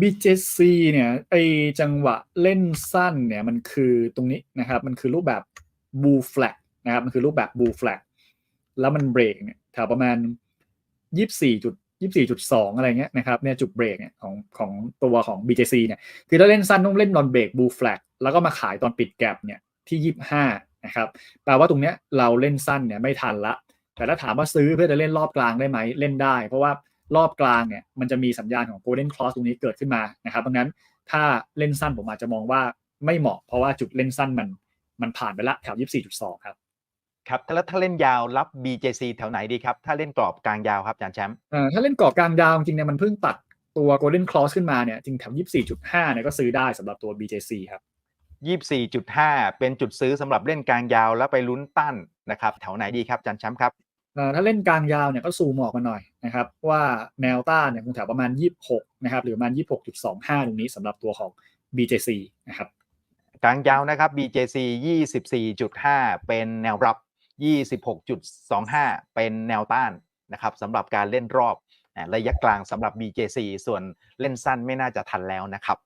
BJC เนี่ยไอจังหวะเล่นสั้นเนี่ยมันคือตรงนี้นะครับ มันคือรูปแบบ bull flag นะครับ มันคือรูปแบบ bull flag แล้วมันเบรกเนี่ยแถวประมาณ 24จุด24.2 อะไรเงี้ยนะครับเนี่ยจุดเบรกเนี่ยของของตัวของ BJC เนี่ยคือถ้าเล่นสั้นต้องเล่นตอนเบรก bull flag แล้วก็มาขายตอนปิดแกลบเนี่ยที่ 25 นะครับแปลว่าตรงเนี้ยเราเล่นสั้นเนี่ยไม่ทันละ แต่ถ้าถามว่าซื้อเพื่อจะเล่นรอบกลางได้ไหมเล่นได้ เพราะว่า รอบกลางเนี่ยมันจะมีสัญญาณของ golden cross ตรงนี้เกิดขึ้นมานะครับดังนั้นถ้าเล่นสั้นผมอาจจะมองว่าไม่เหมาะเพราะว่าจุดเล่นสั้นมันมันผ่านไปละแถว 24.2 ครับครับแล้วถ้าเล่นยาวรับ BJC แถวไหนดีครับ ถ้าเล่นกรอบกลางยาวครับอาจารย์แชมป์เอ่อถ้าเล่นกรอบกลางยาวจริงๆเนี่ยมันเพิ่งตัดตัว golden cross ขึ้นมาเนี่ยจริงแถว 24.5เนี่ยก็ซื้อได้สำหรับตัว BJC ครับ 24.5 เป็นจุดซื้อสำหรับเล่นกลางยาวแล้วไปลุ้นตั้นนะครับแถวไหนดีครับอาจารย์แชมป์ครับเอ่อ ถ้าเล่นกลางยาวเนี่ยก็ซูมออกมาหน่อยนะครับว่าแนวต้านเนี่ยคงแถวประมาณ 26 นะครับ หรือประมาณ 26.25 ตรงนี้สำหรับตัวของ BJC นะครับกลางยาวนะครับ BJC 24.5 เป็นแนวรับ 26.25 เป็นแนวต้านนะครับสำหรับการเล่นรอบระยะกลางสำหรับ BJC ส่วนเล่นสั้นไม่น่าจะทันแล้วนะครับ